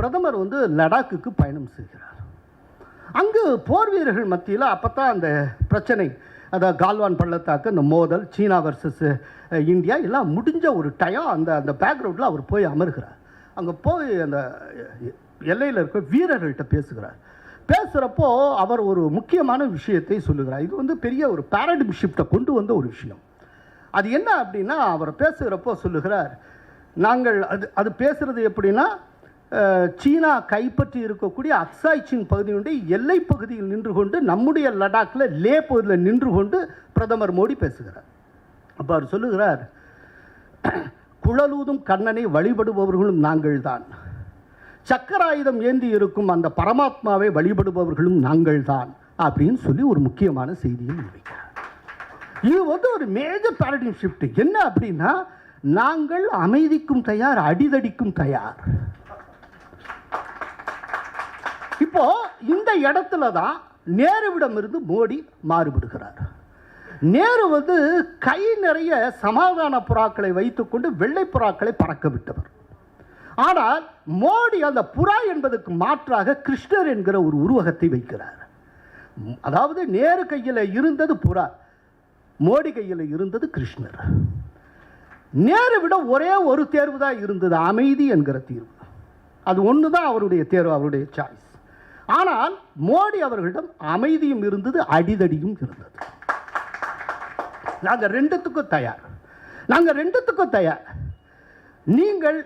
பிரதமர் வந்து லடாக்குக்கு பயணம் செய்கிறார். அங்கு போர் வீரர்கள் மத்தியில் அப்போ தான் அந்த பிரச்சனை அதாவது கால்வான் பள்ளத்தாக்கு அந்த மோதல் சீனா வர்சஸ் இந்தியா எல்லாம் முடிஞ்ச ஒரு டயம் அந்த அந்த பேக்ரவுண்டில் அவர் போய் அமர்கிறார். அங்கே போய் அந்த எல்லையில் இருக்க வீரர்கள்ட்ட பேசுகிறார். பேசுகிறப்போ அவர் ஒரு முக்கியமான விஷயத்தை சொல்லுகிறார். இது வந்து பெரிய ஒரு பேரடிம் ஷிஃப்ட்டை கொண்டு வந்த ஒரு விஷயம். அது என்ன அப்படின்னா அவர் பேசுகிறப்போ சொல்லுகிறார் நாங்கள் அது அது பேசுகிறது எப்படின்னா சீனா கைப்பற்றி இருக்கக்கூடிய அக்சாய் பகுதியுடைய எல்லை பகுதியில் நின்று கொண்டு நம்முடைய லடாக்கில் லே பகுதியில் நின்று கொண்டு பிரதமர் மோடி பேசுகிறார். அப்போ அவர் சொல்லுகிறார் குழலூதும் கண்ணனை வழிபடுபவர்களும் நாங்கள்தான். சக்கராயுதம் ஏந்தி இருக்கும் அந்த பரமாத்மாவை வழிபடுபவர்களும் நாங்கள்தான் அப்படின்னு சொல்லி ஒரு முக்கியமான செய்தியை முன்வைக்கிறார். இது வந்து ஒரு மேஜர் பேரடிம் ஷிஃப்ட் என்ன அப்படின்னா நாங்கள் அமைதிக்கும் தயார் அடிதடிக்கும் தயார். இப்போ இந்த இடத்துல தான் நேருவிடமிருந்து மோடி மாறுபடுகிறார். நேரு வந்து கை நிறைய சமாதான புறாக்களை வைத்துக்கொண்டு வெள்ளை புறாக்களை பறக்க விட்டவர். ஆனால் மோடி அந்த புறா என்பதற்கு மாற்றாக கிருஷ்ணர் என்கிற ஒரு உருவகத்தை வைக்கிறார். அதாவது நேரு கையில் இருந்தது புறா மோடி கையில் இருந்தது கிருஷ்ணர். நேரு விட ஒரே ஒரு தேர்வு தான் இருந்தது அமைதி என்கிற தீர்வு. அது ஒன்று தான் அவருடைய தேர்வு அவருடைய சாய்ஸ் ஆனால் மோடி அவர்களிடம் அமைதியும் இருந்தது அடிதடியும் இருந்தது. நாங்கள் ரெண்டுத்துக்கும் தயார். நாங்கள் ரெண்டுத்துக்கும் தயார். நீங்கள்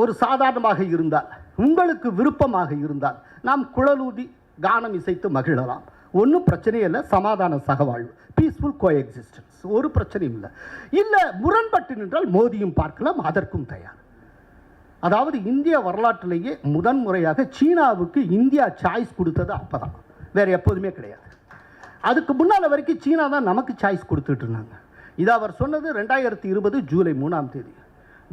ஒரு சாதாரணமாக இருந்தால் உங்களுக்கு விருப்பமாக இருந்தால் நாம் குழலூதி கானம் இசைத்து மகிழலாம். ஒன்றும் பிரச்சனையே இல்லை சமாதான சகவாழ்வு பீஸ்ஃபுல் கோ எக்ஸிஸ்டன்ஸ் ஒரு பிரச்சனையும் இல்லை. இல்லை முரண்பட்டு நின்றால் மோதியும் பார்க்கலாம் அதற்கும் தயார். அதாவது இந்திய வரலாற்றிலேயே முதன்முறையாக சீனாவுக்கு இந்தியா சாய்ஸ் கொடுத்தது அப்போ தான் வேறு எப்போதுமே கிடையாது. அதுக்கு முன்னால் வரைக்கும் சீனா தான் நமக்கு சாய்ஸ் கொடுத்துட்டு இருந்தாங்க. இது அவர் சொன்னது ரெண்டாயிரத்தி இருபது ஜூலை மூணாம் தேதி.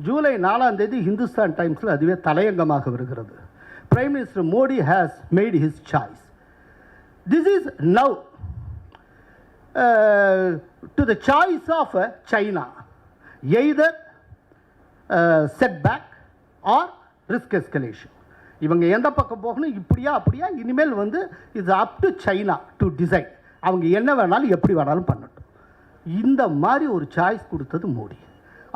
ஜூலை நாலாம் தேதி ஹிந்துஸ்தான் டைம்ஸில் அதுவே தலையங்கமாக வருகிறது. Prime minister Modi has made his choice this is now to the choice of China either setback or risk escalation இவங்க எந்த பக்கம் போகணும் இப்படியா அப்படியா இனிமேல் வந்து இது up to China to decide அவங்க என்ன வேணாலும் எப்படி வேணாலும் பண்ணட்டும். இந்த மாதிரி ஒரு சாய்ஸ் கொடுத்தது மோடி.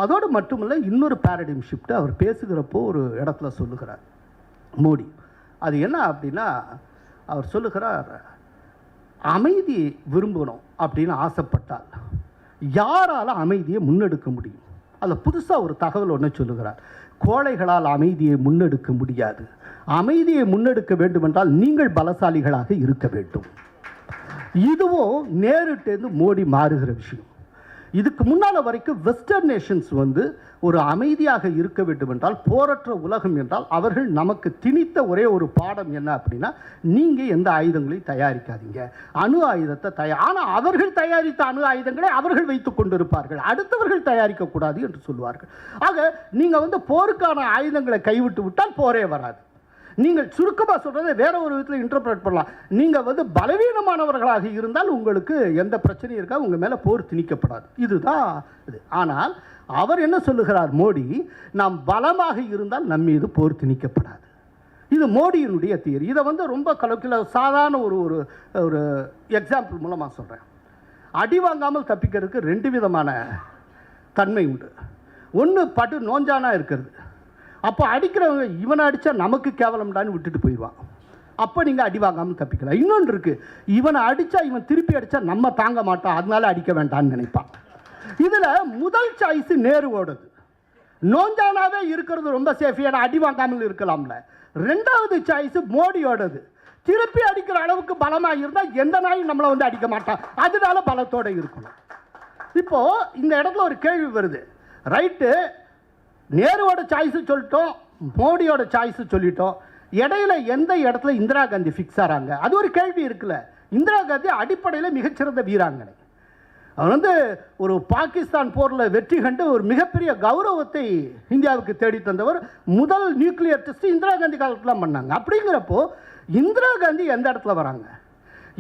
அதோடு மட்டுமில்லை இன்னொரு பேரடிம் ஷிஃப்ட் அவர் பேசுகிறப்போ ஒரு இடத்துல சொல்லுகிறார். மோடி அது என்ன அப்படின்னா அவர் சொல்லுகிறார் அமைதி விரும்பணும் அப்படின்னு ஆசைப்பட்டால் யாரால் அமைதியை முன்னெடுக்க முடியும்? அதில் புதுசாக ஒரு தகவல் ஒன்று சொல்லுகிறார். கோழைகளால் அமைதியை முன்னெடுக்க முடியாது. அமைதியை முன்னெடுக்க வேண்டுமென்றால் நீங்கள் பலசாலிகளாக இருக்க வேண்டும். இதுவும் நேருட்டேந்து மோடி மாறுகிற விஷயம். இதுக்கு முன்னால் வரைக்கும் வெஸ்டர்ன் நேஷன்ஸ் வந்து ஒரு அமைதியாக இருக்க வேண்டும் என்றால் போரற்ற உலகம் என்றால் அவர்கள் நமக்கு திணித்த ஒரே ஒரு பாடம் என்ன அப்படின்னா நீங்கள் எந்த ஆயுதங்களையும் தயாரிக்காதீங்க. அணு ஆயுதத்தை தயார் ஆனால் அவர்கள் தயாரித்த அணு ஆயுதங்களை அவர்கள் வைத்து கொண்டிருப்பார்கள். அடுத்தவர்கள் தயாரிக்கக்கூடாது என்று சொல்லுவார்கள். ஆக நீங்கள் வந்து போருக்கான ஆயுதங்களை கைவிட்டு விட்டால் போரே வராது. நீங்கள் சுருக்கமாக சொல்கிறதை வேற ஒரு விதத்தில் இன்டர்பிரேட் பண்ணலாம். நீங்கள் வந்து பலவீனமானவர்களாக இருந்தால் உங்களுக்கு எந்த பிரச்சனையும் இருக்கா உங்கள் மேலே போர் திணிக்கப்படாது. இதுதான் இது. ஆனால் அவர் என்ன சொல்லுகிறார் மோடி நாம் பலமாக இருந்தால் நம் மீது போர் திணிக்கப்படாது. இது மோடியினுடைய தியரி. இதை வந்து ரொம்ப கலக்கில் சாதாரண ஒரு ஒரு ஒரு எக்ஸாம்பிள் மூலமாக சொல்கிறேன் அடி வாங்காமல் தப்பிக்கிறதுக்கு ரெண்டு விதமான தன்மை உண்டு. ஒன்று படு நோஞ்சானா இருக்கிறது. அப்போ அடிக்கிறவங்க இவனை அடித்தா நமக்கு கேவலம்டான்னு விட்டுட்டு போயிடுவான். அப்போ நீங்கள் அடி வாங்காமல் தப்பிக்கலாம். இன்னொன்று இருக்குது இவனை அடித்தா இவன் திருப்பி அடித்தா நம்ம தாங்க மாட்டான் அதனால அடிக்க வேண்டான்னு நினைப்பான். இதில் முதல் சாய்ஸ் நேருவோடது நோஞ்சானாவே இருக்கிறது ரொம்ப சேஃப் ஏன்னா அடி வாங்காமல் இருக்கலாம்ல. ரெண்டாவது சாய்ஸ் மோடியோடது. திருப்பி அடிக்கிற அளவுக்கு பலமாக இருந்தால் எந்த நாயும் நம்மளை வந்து அடிக்க மாட்டான். அதனால பலத்தோடு இருக்கணும். இப்போது இந்த இடத்துல ஒரு கேள்வி வருது. ரைட்டு நேருவோட சாய்ஸு சொல்லிட்டோம் மோடியோட சாய்ஸு சொல்லிட்டோம். இடையில எந்த இடத்துல இந்திரா காந்தி ஃபிக்ஸ் ஆகிறாங்க அது ஒரு கேள்வி இருக்குல்ல. இந்திரா காந்தி அடிப்படையில் மிகச்சிறந்த வீராங்கனை. அவர் வந்து ஒரு பாகிஸ்தான் போரில் வெற்றி கண்டு ஒரு மிகப்பெரிய கௌரவத்தை இந்தியாவுக்கு தேடி தந்தவர். முதல் நியூக்ளியர் டெஸ்ட் இந்திரா காந்தி காலத்தில் பண்ணாங்க. அப்படிங்கிறப்போ இந்திரா காந்தி எந்த இடத்துல வராங்க?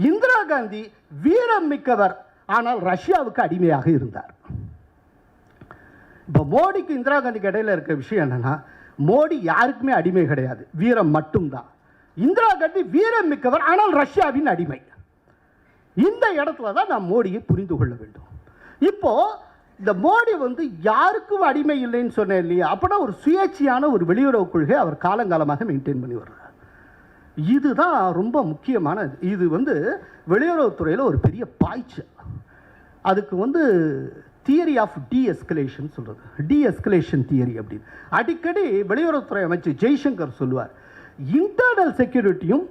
இந்திரா காந்தி வீரம் மிக்கவர். ஆனால் ரஷ்யாவுக்கு அடிமையாக இருந்தார். இப்போ மோடிக்கு இந்திரா காந்திக்கு இடையில் இருக்க விஷயம் என்னென்னா மோடி யாருக்குமே அடிமை கிடையாது. வீரம் மட்டும்தான். இந்திரா காந்தி வீரம் மிக்கவர் ஆனால் ரஷ்யாவின் அடிமை. இந்த இடத்துல தான் நாம் மோடியை புரிந்து கொள்ள வேண்டும். இப்போது இந்த மோடி வந்து யாருக்கும் அடிமை இல்லைன்னு சொன்னேன் இல்லையா? அப்படின்னா ஒரு சுயேட்சையான ஒரு வெளியுறவு கொள்கை அவர் காலங்காலமாக மெயின்டைன் பண்ணி வர்றார். இதுதான் ரொம்ப முக்கியமான இது வந்து வெளியுறவுத்துறையில் ஒரு பெரிய பாய்ச்சல். அதுக்கு வந்து தியரி ஆஃப் டிஎஸ்கலேஷன் சொல்கிறது டிஎஸ்கலேஷன் தியரி அப்படின்னு. அடிக்கடி வெளியுறவுத்துறை அமைச்சர் ஜெய்சங்கர் சொல்லுவார் இன்டர்னல் செக்யூரிட்டியும்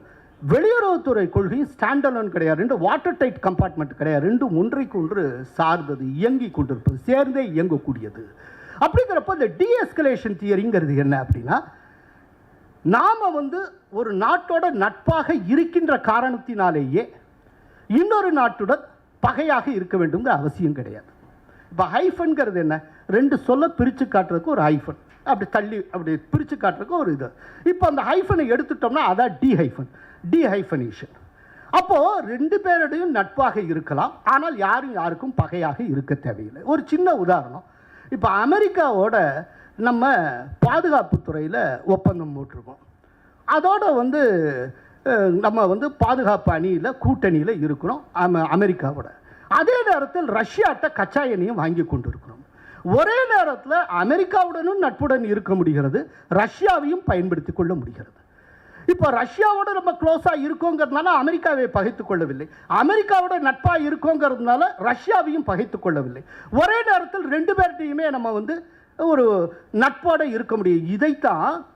வெளியுறவுத்துறை கொள்கையும் ஸ்டாண்டலோன் கிடையாது ரெண்டு வாட்டர் டைட் கம்பார்ட்மெண்ட் கிடையாது ரெண்டும் ஒன்றைக்கு ஒன்று சார்ந்தது இயங்கி கொண்டிருப்பது சேர்ந்தே இயங்கக்கூடியது. அப்படிங்கிறப்ப இந்த டிஎஸ்கலேஷன் தியரிங்கிறது என்ன அப்படின்னா நாம் வந்து ஒரு நாட்டோட நட்பாக இருக்கின்ற காரணத்தினாலேயே இன்னொரு நாட்டுடன் பகையாக இருக்க வேண்டுங்கிற அவசியம் கிடையாது. இப்போ ஹைஃபன்கிறது என்ன? ரெண்டு சொல்ல பிரித்து காட்டுறதுக்கு ஒரு ஹைஃபன் அப்படி தள்ளி அப்படி பிரித்து காட்டுறதுக்கு ஒரு இது. இப்போ அந்த ஹைஃபனை எடுத்துட்டோம்னா அதான் டி ஹைஃபன் டி ஹைஃபனேஷன் அப்போது ரெண்டு பேருடையும் நட்பாக இருக்கலாம். ஆனால் யாரும் யாருக்கும் பகையாக இருக்க தேவையில்லை. ஒரு சின்ன உதாரணம். இப்போ அமெரிக்காவோட நம்ம பாதுகாப்பு துறையில் ஒப்பந்தம் போட்டிருக்கோம். அதோடு வந்து நம்ம வந்து பாதுகாப்பு அணியில் கூட்டணியில் இருக்கிறோம். அம அமெரிக்காவோட. அதே நேரத்தில் ரஷ்யாட்ட கச்சா எண்ணெயும் வாங்கி கொண்டிருக்கிறோம். ஒரே நேரத்தில் அமெரிக்காவுடனும் நட்புடன் இருக்க முடிகிறது ரஷ்யாவையும் பயன்படுத்தி கொள்ள முடிகிறது. இப்போ ரஷ்யாவோட நம்ம க்ளோஸாக இருக்கோங்கிறதுனால அமெரிக்காவை பகைத்து கொள்ளவில்லை. அமெரிக்காவோட நட்பாக இருக்கோங்கிறதுனால ரஷ்யாவையும் பகைத்து கொள்ளவில்லை. ஒரே நேரத்தில் ரெண்டு பேர்கிட்டையுமே நம்ம வந்து ஒரு நட்போட இருக்க முடியும். இதைத்தான்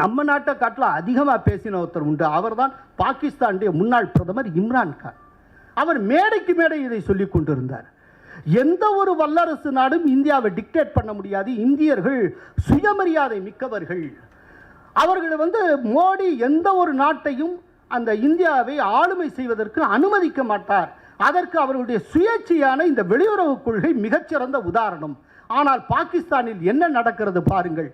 நம்ம நாட்டை காட்டில் அதிகமாக பேசின ஒருத்தர் உண்டு. அவர்தான் பாகிஸ்தானுடைய முன்னாள் பிரதமர் இம்ரான் கான். அவர் மேடைக்கு மேடை இதை சொல்லி கொண்டிருந்தார். எந்த ஒரு வல்லரசு நாடும் இந்தியாவை டிக்டேட் பண்ண முடியாது. இந்தியர்கள் சுயமரியாதை மிக்கவர்கள். அவர்கள் வந்து மோடி எந்த ஒரு நாட்டையும் அந்த இந்தியாவை ஆளுமை செய்வதற்கு அனுமதிக்க மாட்டார். அதற்கு அவர்களுடைய சுயேட்சையான இந்த வெளியுறவு கொள்கை மிகச்சிறந்த உதாரணம். ஆனால் பாகிஸ்தானில் என்ன நடக்கிறது பாருங்கள்.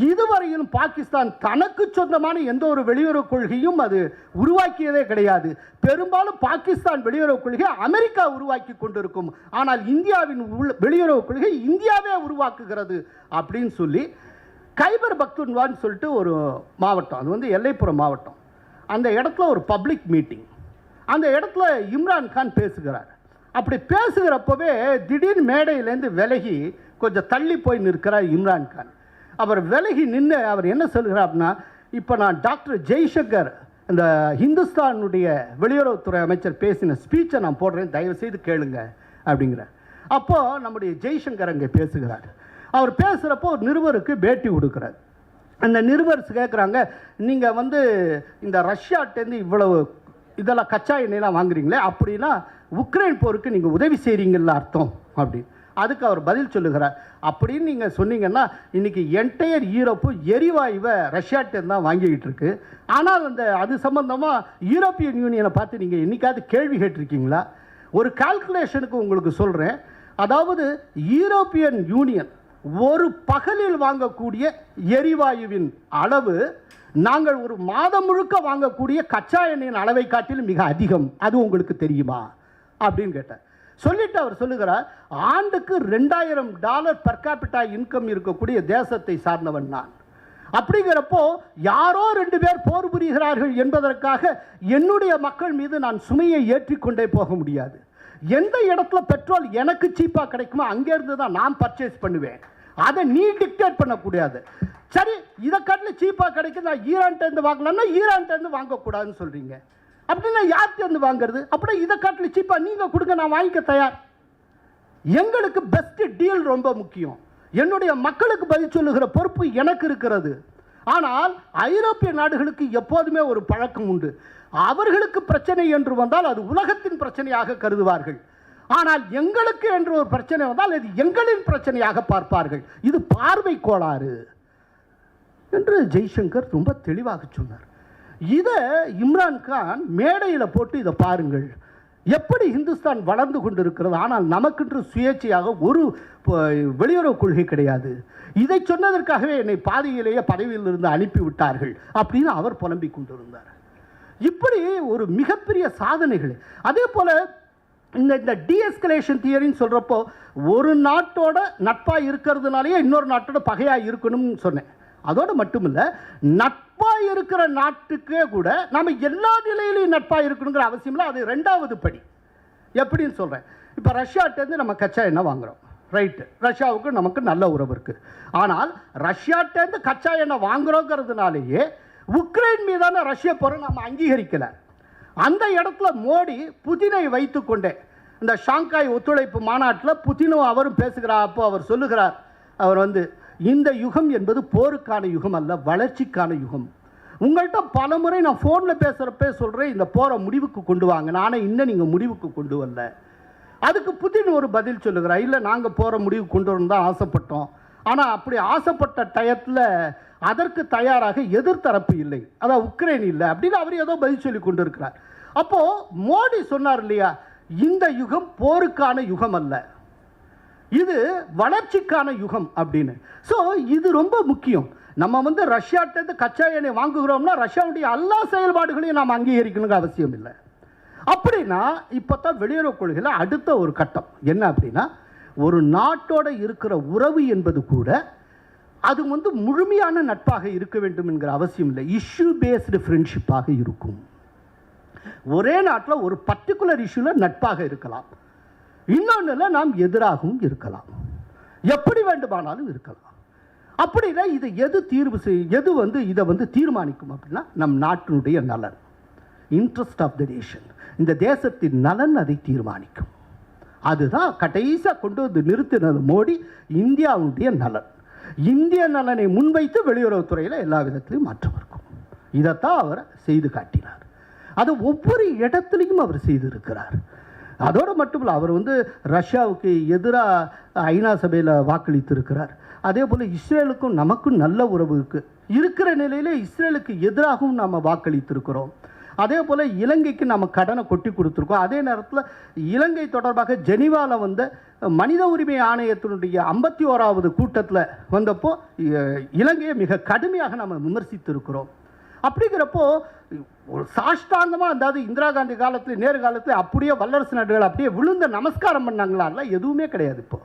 இதுவரையிலும் பாகிஸ்தான் தனக்கு சொந்தமான எந்த ஒரு வெளியுறவு கொள்கையும் அது உருவாக்கியதே கிடையாது. பெரும்பாலும் பாகிஸ்தான் வெளியுறவு கொள்கை அமெரிக்கா உருவாக்கி கொண்டிருக்கும். ஆனால் இந்தியாவின் உள்- வெளியுறவு கொள்கை இந்தியாவே உருவாக்குகிறது அப்படின்னு சொல்லி கைபர் பக்துன்வான்னு சொல்லிட்டு ஒரு மாவட்டம் அது வந்து எல்லைப்புற மாவட்டம். அந்த இடத்துல ஒரு பப்ளிக் மீட்டிங் அந்த இடத்துல இம்ரான் கான் பேசுகிறார். அப்படி பேசுகிறப்பவே திடீர்னு மேடையிலேருந்து விலகி கொஞ்சம் தள்ளி போய் நிற்கிறார் இம்ரான் கான். அவர் விலகி நின்று அவர் என்ன சொல்கிறார்னா இப்போ நான் டாக்டர் ஜெய்சங்கர் இந்த ஹிந்துஸ்தானுடைய வெளியுறவுத்துறை அமைச்சர் பேசின ஸ்பீச்சை நான் போடுறேன் தயவு செய்து கேளுங்க அப்படிங்கிறார். அப்போது நம்முடைய ஜெய்சங்கர் அங்கே பேசுகிறார். அவர் பேசுகிறப்போ ஒரு நிருபருக்கு பேட்டி கொடுக்குறார். அந்த நிருபர் கேட்குறாங்க நீங்கள் வந்து இந்த ரஷ்யாட்டேருந்து இவ்வளவு இதெல்லாம் கச்சா எண்ணெயெல்லாம் வாங்குறீங்களே அப்படின்னா உக்ரைன் போருக்கு நீங்கள் உதவி செய்கிறீங்கல்ல அர்த்தம் அப்படின்னு. அதுக்கு அவர் பதில் சொல்லுகிறார். அப்படின்னு நீங்கள் சொன்னீங்கன்னா இன்றைக்கி என்டையர் யூரோப்பு எரிவாயுவை ரஷ்யாட்டேருந்து தான் வாங்கிக்கிட்டு இருக்கு. ஆனால் அந்த அது சம்பந்தமாக யூரோப்பியன் யூனியனை பார்த்து நீங்கள் என்றைக்காவது கேள்வி கேட்டிருக்கீங்களா? ஒரு கால்குலேஷனுக்கு உங்களுக்கு சொல்கிறேன் அதாவது யூரோப்பியன் யூனியன் ஒரு பகலில் வாங்கக்கூடிய எரிவாயுவின் அளவு நாங்கள் ஒரு மாதம் முழுக்க வாங்கக்கூடிய கச்சா எண்ணெயின் அளவை காட்டிலும் மிக அதிகம். அது உங்களுக்கு தெரியுமா? அப்படின்னு கேட்டேன். சொல்லிட்டு அவர் சொல்லுகிறார் ஆண்டுக்கு ரெண்டாயிரம் டாலர் பர் கேபிட்டா இன்கம் இருக்கக்கூடிய தேசத்தை சார்ந்தவன் நான். அப்படிங்கிறப்போ யாரோ ரெண்டு பேர் போர் புரிகிறார்கள் என்பதற்காக என்னுடைய மக்கள் மீது நான் சுமையை ஏற்றிக்கொண்டே போக முடியாது. எந்த இடத்துல பெட்ரோல் எனக்கு சீப்பாக கிடைக்குமோ அங்கேருந்து தான் நான் பர்ச்சேஸ் பண்ணுவேன். அதை நீ டிக்டேட் பண்ணக்கூடாது. சரி இதை காட்டில் சீப்பாக கிடைக்குது நான் ஈரான்ட்டேருந்து வாங்கலாம்னா ஈரான்ட்டேருந்து வாங்கக்கூடாதுன்னு சொல்கிறீங்க அப்படின்னா யார்கிட்டேருந்து வாங்குறது? அப்படின்னா இதை காட்டில் சீப்பாக நீங்கள் கொடுங்க நான் வாங்கிக்க தயார். எங்களுக்கு பெஸ்ட்டு டீல் ரொம்ப முக்கியம். என்னுடைய மக்களுக்கு பதில் சொல்லுகிற பொறுப்பு எனக்கு இருக்கிறது. ஆனால் ஐரோப்பிய நாடுகளுக்கு எப்போதுமே ஒரு பழக்கம் உண்டு. அவர்களுக்கு பிரச்சனை என்று வந்தால் அது உலகத்தின் பிரச்சனையாக கருதுவார்கள். ஆனால் எங்களுக்கு என்று ஒரு பிரச்சனை வந்தால் அது எங்களின் பிரச்சனையாக பார்ப்பார்கள். இது பார்வை கோளாறு. என்று ஜெய்சங்கர் ரொம்ப தெளிவாக சொன்னார். இதை இம்ரான் கான் மேடையில் போட்டு இதை பாருங்கள். எப்படி இந்துஸ்தான் வளர்ந்து கொண்டிருக்கிறது? ஆனால் நமக்கென்று சுயேட்சையாக ஒரு வெளியுறவு கொள்கை கிடையாது. இதை சொன்னதற்காகவே என்னை பாதியிலேயே பதவியிலிருந்து அனுப்பிவிட்டார்கள் அப்படின்னு அவர் புலம்பிக் கொண்டிருந்தார். இப்படி ஒரு மிகப்பெரிய சாதனைகள் அதே போல் இந்த இந்த டிஎஸ்கலேஷன் தியரின்னு சொல்கிறப்போ ஒரு நாட்டோட நட்பாக இருக்கிறதுனாலேயே இன்னொரு நாட்டோட பகையாக இருக்கணும்னு சொன்னேன். அதோடு மட்டும் இல்லை நட்பாக இருக்கிற நாட்டுக்கே கூட நம்ம எல்லா நிலையிலையும் நட்பாக இருக்கணுங்கிற அவசியம் இல்லை அது ரெண்டாவது படி. எப்படின்னு சொல்கிறேன் இப்போ ரஷ்யாட்டேருந்து நம்ம கச்சா எண்ணெய் வாங்குறோம். ரைட்டு ரஷ்யாவுக்கு நமக்கு நல்ல உறவு இருக்குது ஆனால் ரஷ்யாட்டேருந்து கச்சா எண்ணெய் வாங்குகிறோங்கிறதுனாலேயே உக்ரைன் மீதான ரஷ்ய போரை நம்ம அங்கீகரிக்கலை. அந்த இடத்துல மோடி புதினை வைத்துக்கொண்டே இந்த ஷாங்காய் ஒத்துழைப்பு மாநாட்டில் புதினும் அவரும் பேசுகிறார் அப்போ அவர் சொல்லுகிறார். அவர் வந்து இந்த யுகம் என்பது போருக்கான யுகம் அல்ல வளர்ச்சிக்கான யுகம். உங்கள்கிட்ட பல முறை நான் ஃபோனில் பேசுகிறப்பே சொல்கிறேன் இந்த போரை முடிவுக்கு கொண்டு வாங்க. நானே இன்னும் நீங்கள் முடிவுக்கு கொண்டு வரல. அதுக்கு புதின் ஒரு பதில் சொல்லுகிறார். இல்லை நாங்கள் போகிற முடிவு கொண்டு வரணும் தான் ஆசைப்பட்டோம். ஆனால் அப்படி ஆசைப்பட்ட டயத்தில் அதற்கு தயாராக எதிர்த்தரப்பு இல்லை. அதான் உக்ரைன் இல்லை அப்படின்னு அவர் ஏதோ பதில் சொல்லி கொண்டு இருக்கிறார் அப்போது மோடி சொன்னார் இல்லையா இந்த யுகம் போருக்கான யுகம் அல்ல. இது வளர்ச்சிக்கான யுகம் அப்படின்னு. ஸோ இது ரொம்ப முக்கியம். நம்ம வந்து ரஷ்யாட்டேருந்து கச்சா எண்ணெய் வாங்குகிறோம்னா ரஷ்யாவுடைய எல்லா செயல்பாடுகளையும் நாம் அங்கீகரிக்கணுங்க அவசியம் இல்லை. அப்படின்னா இப்போ தான் வெளியுறவு கொள்கையில் அடுத்த ஒரு கட்டம். என்ன அப்படின்னா ஒரு நாட்டோட இருக்கிற உறவு என்பது கூட அது வந்து முழுமையான நட்பாக இருக்க வேண்டும் என்கிற அவசியம் இல்லை. இஷ்யூ பேஸ்டு ஃப்ரெண்ட்ஷிப்பாக இருக்கும். ஒரே நாட்டில் ஒரு பர்டிகுலர் இஷ்யூவில் நட்பாக இருக்கலாம். இன்னொன்றில் நாம் எதிராகவும் இருக்கலாம். எப்படி வேண்டுமானாலும் இருக்கலாம். அப்படின்னா இதை எது தீர்வு செய் எது வந்து இதை வந்து தீர்மானிக்கும் அப்படின்னா நம் நாட்டினுடைய நலன். இன்ட்ரெஸ்ட் ஆஃப் த நேஷன் இந்த தேசத்தின் நலன் அதை தீர்மானிக்கும். அதுதான் கடைசியாக கொண்டு வந்து நிறுத்தினது மோடி இந்தியாவுடைய நலன். இந்திய நலனை முன்வைத்து வெளியுறவுத்துறையில் எல்லா விதத்திலையும் மாற்றம் இருக்கும். இதைத்தான் அவர் செய்து காட்டினார். அது ஒவ்வொரு இடத்துலையும் அவர் செய்திருக்கிறார். அதோடு மட்டும் இல்லை அவர் வந்து ரஷ்யாவுக்கு எதிராக ஐநா சபையில் வாக்களித்திருக்கிறார். அதே போல் இஸ்ரேலுக்கும் நமக்கும் நல்ல உறவு இருக்குது இருக்கிற நிலையிலே இஸ்ரேலுக்கு எதிராகவும் நாம் வாக்களித்திருக்கிறோம். அதே போல் இலங்கைக்கு நம்ம கடனை கொட்டி கொடுத்துருக்கோம். அதே நேரத்தில் இலங்கை தொடர்பாக ஜெனீவாவில் வந்த மனித உரிமை ஆணையத்தினுடைய ஐம்பத்தி ஓராவது கூட்டத்தில் வந்தப்போ இலங்கையை மிக கடுமையாக நம்ம விமர்சித்திருக்கிறோம். அப்படிங்கிறப்போ ஒரு சாஷ்டாந்தமாக அதாவது இந்திரா காந்தி காலத்தில் நேரு காலத்தில் அப்படியே வல்லரசு நாடுகள் அப்படியே விழுந்த நமஸ்காரம் பண்ணாங்களா? எதுவுமே கிடையாது இப்போ.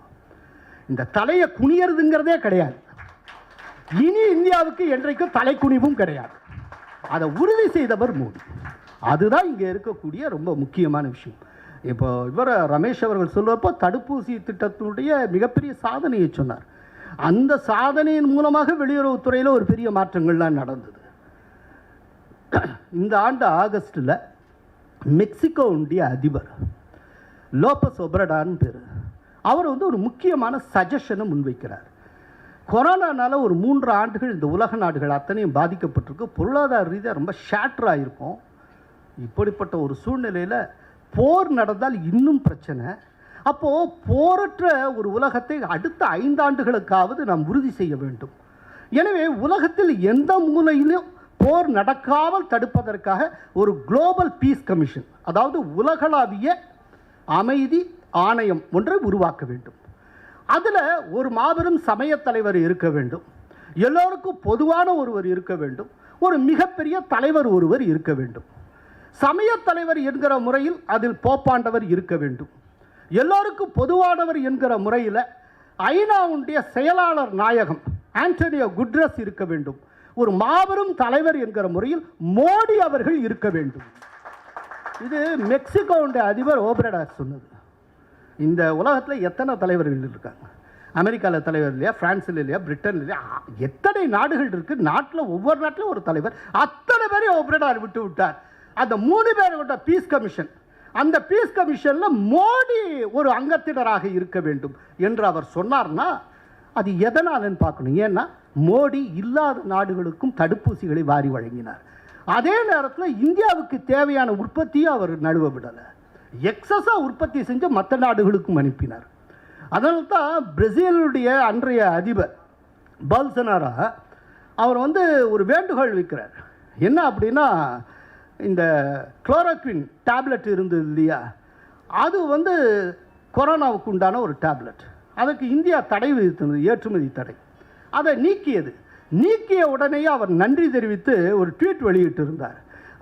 இந்த தலையை குனியறதுங்கிறதே கிடையாது. இனி இந்தியாவுக்கு என்றைக்கும் தலைக்குனிவும் கிடையாது. அதை உறுதி செய்தவர் மோடி. அதுதான் இங்கே இருக்கக்கூடிய ரொம்ப முக்கியமான விஷயம். இப்போ இவர் ரமேஷ் அவர்கள் சொல்லுவப்போ தடுப்பூசி திட்டத்தினுடைய மிகப்பெரிய சாதனையை சொன்னார். அந்த சாதனையின் மூலமாக வெளியுறவுத்துறையில் ஒரு பெரிய மாற்றங்கள்லாம் நடந்தது. இந்த ஆண்டு ஆகஸ்டில் மெக்சிகோவுடைய அதிபர் லோபஸ் ஒபரடான்னு பேர். அவர் வந்து ஒரு முக்கியமான சஜஷனை முன்வைக்கிறார். கொரோனானால ஒரு மூன்று ஆண்டுகள் இந்த உலக நாடுகள் அத்தனையும் பாதிக்கப்பட்டிருக்கு. பொருளாதார ரீதியாக ரொம்ப ஷேட்டராக இருக்கும் இப்படிப்பட்ட ஒரு சூழ்நிலையில் போர் நடந்தால் இன்னும் பிரச்சனை. அப்போது போரற்ற ஒரு உலகத்தை அடுத்த ஐந்தாண்டுகளுக்காவது நாம் உறுதி செய்ய வேண்டும். எனவே உலகத்தில் எந்த மூலையிலும் போர் நடக்காமல் தடுப்பதற்காக ஒரு குளோபல் பீஸ் கமிஷன் அதாவது உலகளாவிய அமைதி ஆணையம் ஒன்றை உருவாக்க வேண்டும். அதில் ஒரு மாபெரும் சமயத் தலைவர் இருக்க வேண்டும். எல்லோருக்கும் பொதுவான ஒருவர் இருக்க வேண்டும். ஒரு மிகப்பெரிய தலைவர் ஒருவர் இருக்க வேண்டும். சமயத் தலைவர் என்கிற முறையில் அதில் போப்பாண்டவர் இருக்க வேண்டும். எல்லோருக்கும் பொதுவானவர் என்கிற முறையில் ஐநாவுடைய செயலாளர் நாயகம் ஆண்டனியோ குட்ரஸ் இருக்க வேண்டும். ஒரு மாபெரும் தலைவர் என்கிற முறையில் மோடி அவர்கள் இருக்க வேண்டும். இது மெக்சிகோவுடைய அதிபர் ஓபரடாஸ் சொன்னது. இந்த உலகத்தில் எத்தனை தலைவர்கள் இருக்காங்க? அமெரிக்காவில் தலைவர் இல்லையா பிரான்ஸில் இல்லையா பிரிட்டன் இல்லையா எத்தனை நாடுகள் இருக்குது நாட்டில் ஒவ்வொரு நாட்டிலும் ஒரு தலைவர். அத்தனை பேரையும் ஓபரடார் விட்டு விட்டார். அந்த மூணு பேரை விட்ட பீஸ் கமிஷன் அந்த பீஸ் கமிஷனில் மோடி ஒரு அங்கத்தினராக இருக்க வேண்டும் என்று அவர் சொன்னார்னா அது எதனாலன்னு பார்க்கணும். ஏன்னா மோடி இல்லாத நாடுகளுக்கும் தடுப்பூசிகளை வாரி வழங்கினார். அதே நேரத்தில் இந்தியாவுக்கு தேவையான உற்பத்தியை அவர் நழுவ விடலை. எக்ஸஸாக உற்பத்தி செஞ்சு மற்ற நாடுகளுக்கும் அனுப்பினார். அதனால தான் பிரேசிலுடைய அன்றைய அதிபர் பல்சனாரா அவர் வந்து ஒரு வேண்டுகோள் வைக்கிறார் என்ன அப்படின்னா இந்த குளோரோக்வின் டேப்லெட் இருந்தது இல்லையா? அது வந்து கொரோனாவுக்கு உண்டான ஒரு டேப்லெட் அதுக்கு இந்தியா தடை விதித்தது ஏற்றுமதி தடை. அதை நீக்கியது. நீக்கிய உடனே அவர் நன்றி தெரிவித்து ஒரு ட்வீட் வெளியிட்டிருந்தார்.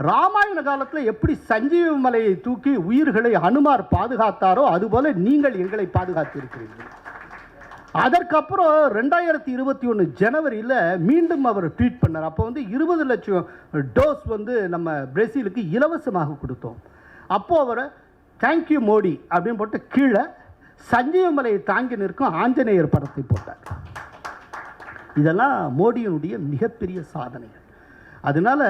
ராமாயண காலத்தில் எப்படி சஞ்சீவி மலையை தூக்கி உயிர்களை அனுமார் பாதுகாத்தாரோ அதுபோல நீங்கள் எங்களை பாதுகாத்திருக்கிறீர்கள். அதற்கப்புறம் ரெண்டாயிரத்தி இருபத்தி ஒன்று ஜனவரியில் மீண்டும் அவர் ட்வீட் பண்ணார். அப்போ வந்து இருபது லட்சம் டோஸ் வந்து நம்ம பிரேசிலுக்கு இலவசமாக கொடுத்தோம். அப்போது அவர் தேங்க்யூ மோடி அப்படின்னு போட்டு கீழே சஞ்சீவ மலையை தாங்கி நிற்கும் ஆஞ்சநேயர் படத்தை போட்டார். இதெல்லாம் மோடியினுடைய மிகப்பெரிய சாதனைகள். அதனால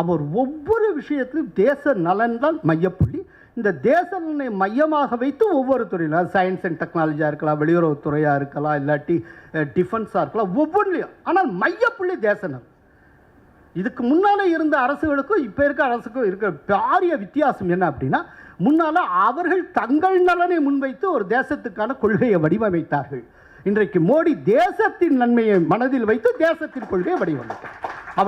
அவர் ஒவ்வொரு விஷயத்திலும் தேச நலன் தான் மையப்புள்ளி. இந்த தேச நலனை மையமாக வைத்து ஒவ்வொரு துறையிலும் சயின்ஸ் அண்ட் டெக்னாலஜியாக இருக்கலாம் வெளியுறவுத்துறையாக இருக்கலாம் இல்லாட்டி டிஃபென்ஸாக இருக்கலாம் ஒவ்வொன்றிலையும். ஆனால் மையப்புள்ளி தேச நலன். இதுக்கு முன்னாலே இருந்த அரசுகளுக்கும் இப்போ இருக்க அரசுக்கும் இருக்கிற பாரிய வித்தியாசம் என்ன அப்படின்னா முன்னால் அவர்கள் தங்கள் நலனை முன்வைத்து ஒரு தேசத்துக்கான கொள்கையை வடிவமைத்தார்கள். இன்றைக்கு மோடி தேசத்தின் நன்மையை மனதில் வைத்து தேசத்தின் கொள்கையை வடிவமைத்தார்